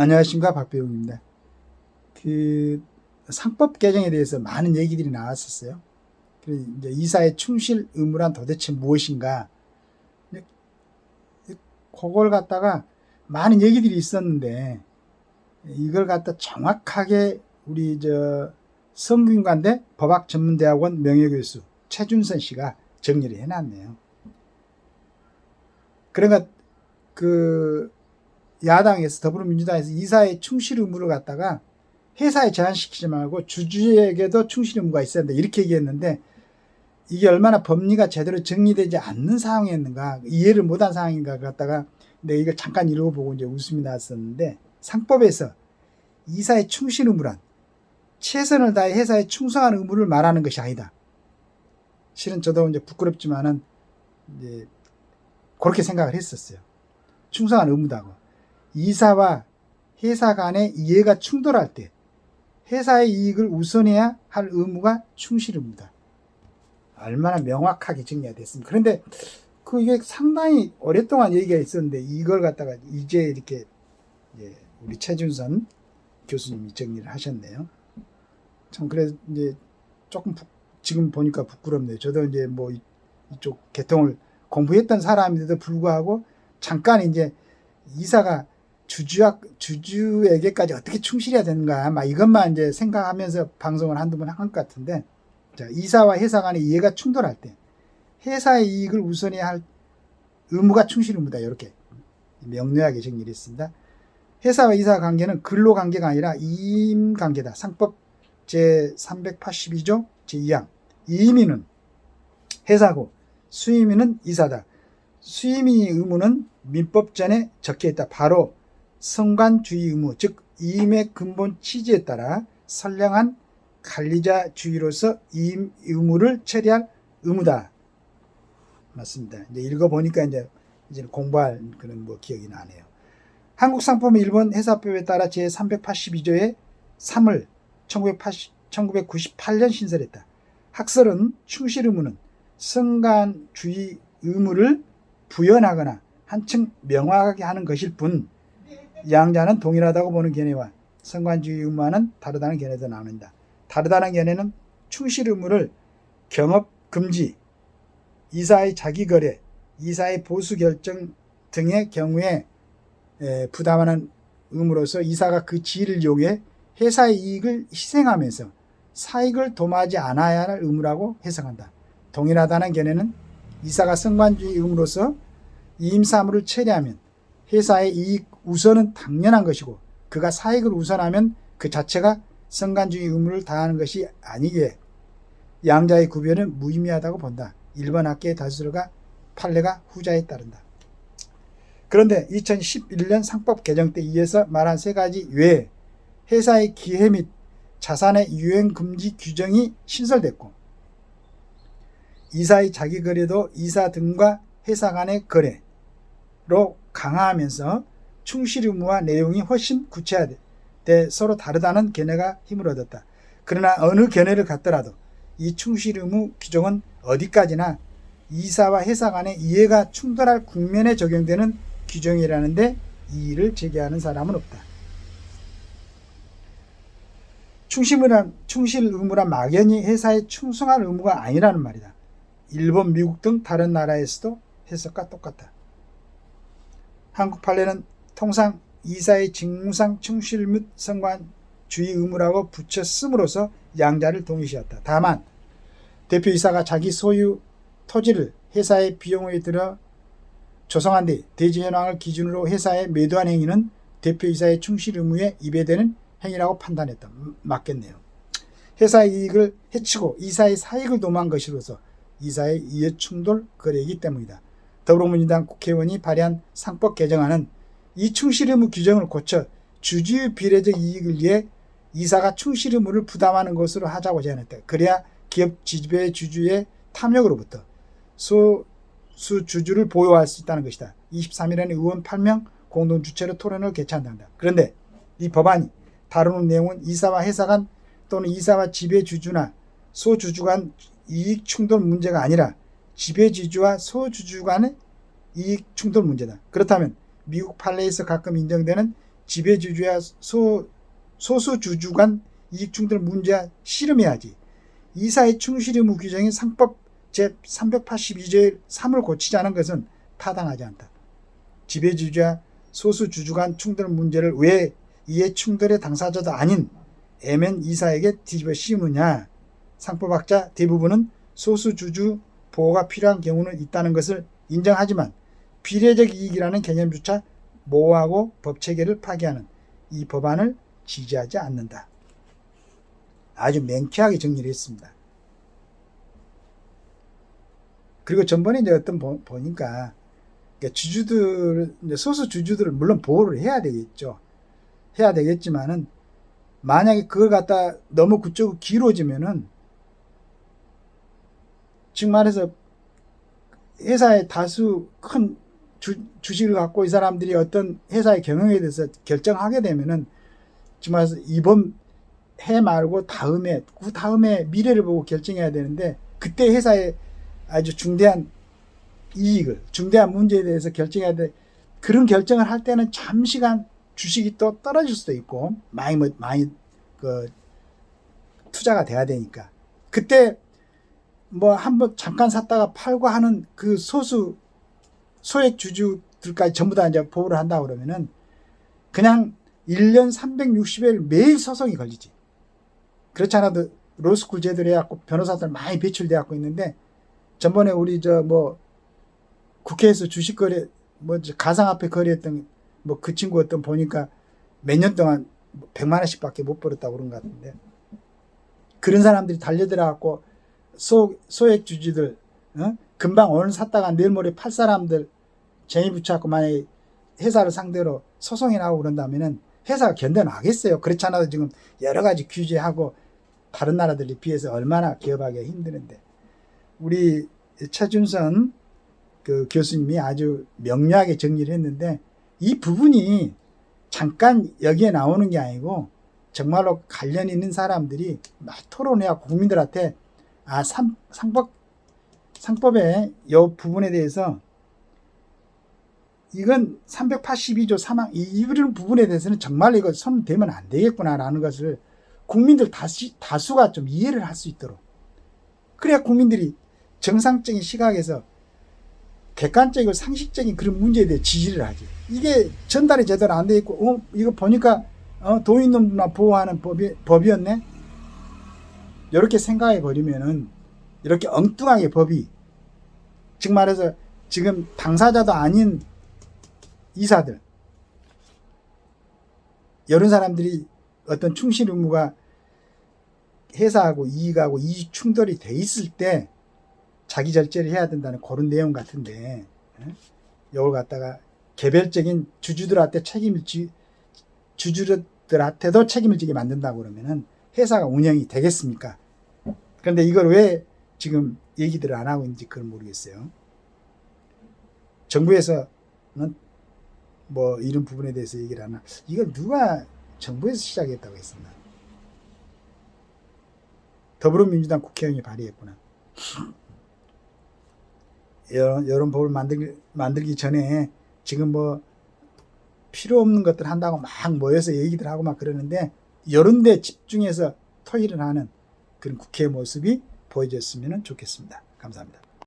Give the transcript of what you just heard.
안녕하십니까 박배웅입니다. 그 상법 개정에 대해서 많은 얘기들이 나왔었어요. 그 이제 이사의 충실 의무란 도대체 무엇인가? 그걸 갖다가 많은 얘기들이 있었는데 이걸 갖다 정확하게 우리 저 성균관대 법학전문대학원 명예교수 최준선 씨가 정리를 해놨네요. 그러니까 그 야당에서 더불어민주당에서 이사의 충실 의무를 갖다가 회사에 제한시키지 말고 주주에게도 충실 의무가 있어야 된다 이렇게 얘기했는데 이게 얼마나 법리가 제대로 정리되지 않는 상황이었는가 이해를 못한 상황인가 갖다가 내가 이걸 잠깐 읽어보고 이제 웃음이 나왔었는데 상법에서 이사의 충실 의무란 최선을 다해 회사에 충성한 의무를 말하는 것이 아니다. 실은 저도 이제 부끄럽지만은 이제 그렇게 생각을 했었어요. 충성한 의무다고. 이사와 회사 간의 이해가 충돌할 때 회사의 이익을 우선해야 할 의무가 충실 의무다. 얼마나 명확하게 정리가 됐습니다. 그런데 그게 상당히 오랫동안 얘기가 있었는데 이걸 갖다가 이제 이렇게 예, 우리 최준선 교수님이 정리를 하셨네요. 참 그래 이제 조금 부, 지금 보니까 부끄럽네요. 저도 이제 뭐 이- 이쪽 개통을 공부했던 사람인데도 불구하고 잠깐 이제 이사가 주주학 주주에게까지 어떻게 충실해야 되는가 막 이것만 이제 생각하면서 방송을 한두 번 한 것 같은데 자 이사와 회사 간의 이해가 충돌할 때 회사의 이익을 우선해야 할 의무가 충실 의무다 이렇게 명료하게 정리를 했습니다. 회사와 이사 관계는 근로 관계가 아니라 이임 관계다. 상법 제 382조 제 2항 이임인은 회사고 수임인은 이사다. 수임인의 의무는 민법전에 적혀 있다. 바로 성관주의 의무, 즉 이임의 근본 취지에 따라 선량한 관리자주의로서 이임 의무를 처리할 의무다. 맞습니다. 이제 읽어보니까 이제 이제 공부할 그런 뭐 기억이 나네요. 한국상법의 일본 회사법에 따라 제 382조의 3을 1980, 1998년 신설했다. 학설은 충실 의무는 성간주의 의무를 부연하거나 한층 명확하게 하는 것일 뿐 양자는 동일하다고 보는 견해와 성관주의 의무와는 다르다는 견해도 나옵니다. 다르다는 견해는 충실 의무를 경업 금지, 이사의 자기 거래, 이사의 보수 결정 등의 경우에 에, 부담하는 의무로서 이사가 그 지위를 이용해 회사의 이익을 희생하면서 사익을 도모하지 않아야 할 의무라고 해석한다. 동일하다는 견해는 이사가 성관주의 의무로서 이임사무를 처리하면 회사의 이익 우선은 당연한 것이고 그가 사익을 우선하면 그 자체가 성관주의 의무를 다하는 것이 아니기에 양자의 구별은 무의미하다고 본다. 1번 학계의 다수가 판례가 후자에 따른다. 그런데 2011년 상법 개정 때 이어서 말한 세 가지 외에 회사의 기회 및 자산의 유행 금지 규정이 신설됐고 이사의 자기 거래도 이사 등과 회사 간의 거래로 강화하면서 충실 의무와 내용이 훨씬 구체화돼 서로 다르다는 견해가 힘을 얻었다. 그러나 어느 견해를 갖더라도 이 충실 의무 규정은 어디까지나 이사와 회사 간의 이해가 충돌할 국면에 적용되는 규정이라는데 이의를 제기하는 사람은 없다. 충실이란 충실 의무란 막연히 회사에 충성할 의무가 아니라는 말이다. 일본, 미국 등 다른 나라에서도 해석과 똑같다. 한국 판례는 통상 이사의 직무상 충실 및 성관 주의 의무라고 붙여 씀으로써 양자를 동일시했다. 다만 대표이사가 자기 소유 토지를 회사의 비용에 들어 조성한 뒤 대지 현황을 기준으로 회사에 매도한 행위는 대표이사의 충실 의무에 위배되는 행위라고 판단했다. 음, 맞겠네요. 회사의 이익을 해치고 이사의 사익을 도모한 것이로서 이사의 이해충돌 거래이기 때문이다. 더불어민주당 국회의원이 발의한 상법 개정안은 이 충실 의무 규정을 고쳐 주주의 비례적 이익을 위해 이사가 충실 의무를 부담하는 것으로 하자고 제안했다. 그래야 기업 지배 주주의 탐욕으로부터 소수 주주를 보호할 수 있다는 것이다. 23일에는 의원 8명 공동 주최로 토론을 개최한다. 그런데 이 법안이 다루는 내용은 이사와 회사 간 또는 이사와 지배 주주나 소주주 간 이익 충돌 문제가 아니라 지배 주주와 소주주 간의 이익 충돌 문제다. 그렇다면 미국 판례에서 가끔 인정되는 지배주주와 소, 소수주주 간 이익충돌 문제와 씨름해야지. 이사의 충실 의무 규정인 상법 제382조의 3을 고치지 않은 것은 타당하지 않다. 지배주주와 소수주주 간 충돌 문제를 왜 이해 충돌의 당사자도 아닌 애맨 이사에게 뒤집어 씌우느냐. 상법학자 대부분은 소수주주 보호가 필요한 경우는 있다는 것을 인정하지만 비례적 이익이라는 개념조차 모호하고 법 체계를 파괴하는 이 법안을 지지하지 않는다. 아주 맹쾌하게 정리를 했습니다. 그리고 전번에 이제 어떤 보, 보니까 그러니까 주주들 소수 주주들을 물론 보호를 해야 되겠죠. 해야 되겠지만은 만약에 그걸 갖다 너무 그쪽으로 길어지면은 즉 말해서 회사의 다수 큰 주, 주식을 갖고 이 사람들이 어떤 회사의 경영에 대해서 결정하게 되면은 즉 말해서 이번 해 말고 다음에 그 다음에 미래를 보고 결정해야 되는데 그때 회사의 아주 중대한 이익을 중대한 문제에 대해서 결정해야 돼. 그런 결정을 할 때는 잠시간 주식이 또 떨어질 수도 있고 많이 뭐 많이 그 투자가 돼야 되니까. 그때 뭐 한번 잠깐 샀다가 팔고 하는 그 소수 소액 주주들까지 전부 다 이제 보호를 한다 그러면은 그냥 1년 360일 매일 소송이 걸리지. 그렇지 않아도 로스쿨 제도로 해갖고 변호사들 많이 배출돼 갖고 있는데 전번에 우리 저 뭐 국회에서 주식 거래 뭐 가상화폐 거래했던 뭐 그 친구 어떤 보니까 몇 년 동안 100만 원씩밖에 못 벌었다고 그런 것 같은데 그런 사람들이 달려들어 갖고 소, 소액 주주들 어? 금방 오늘 샀다가 내일 모레 팔 사람들 쟁이 붙여갖고 만약에 회사를 상대로 소송이 나오고 그런다면은 회사가 견뎌나겠어요. 그렇지 않아도 지금 여러 가지 규제하고 다른 나라들에 비해서 얼마나 기업하기가 힘드는데 우리 최준선 그 교수님이 아주 명료하게 정리를 했는데 이 부분이 잠깐 여기에 나오는 게 아니고 정말로 관련 있는 사람들이 막 토론해야 국민들한테 아 상, 상법 상법의 이 부분에 대해서 이건 382조 사망 이 이런 부분에 대해서는 정말 이거 손 대면 안 되겠구나라는 것을 국민들 다수, 다수가 좀 이해를 할 수 있도록 그래야 국민들이 정상적인 시각에서 객관적이고 상식적인 그런 문제에 대해 지지를 하지. 이게 전달이 제대로 안 돼 있고, 어, 이거 보니까, 어, 분만 보호하는 법이, 법이었네? 이렇게 생각해 버리면은, 이렇게 엉뚱하게 법이, 즉 말해서 지금 당사자도 아닌 이사들, 이런 사람들이 어떤 충실 의무가 회사하고 이익하고 이익 충돌이 돼 있을 때 자기 절제를 해야 된다는 그런 내용 같은데 예? 이걸 갖다가 개별적인 주주들한테 책임을 지 주주들한테도 책임을 지게 만든다고 그러면은 회사가 운영이 되겠습니까? 그런데 이걸 왜 지금 얘기들을 안 하고 있는지 그걸 모르겠어요. 정부에서는 뭐 이런 부분에 대해서 얘기를 하나 이걸 누가 정부에서 시작했다고 했었나? 더불어민주당 국회의원이 발의했구나. 이런, 이런 법을 만들, 만들기 전에 지금 뭐 필요 없는 것들 한다고 막 모여서 얘기들 하고 막 그러는데 데 집중해서 토의를 하는 그런 국회 모습이 보여졌으면 좋겠습니다. 감사합니다.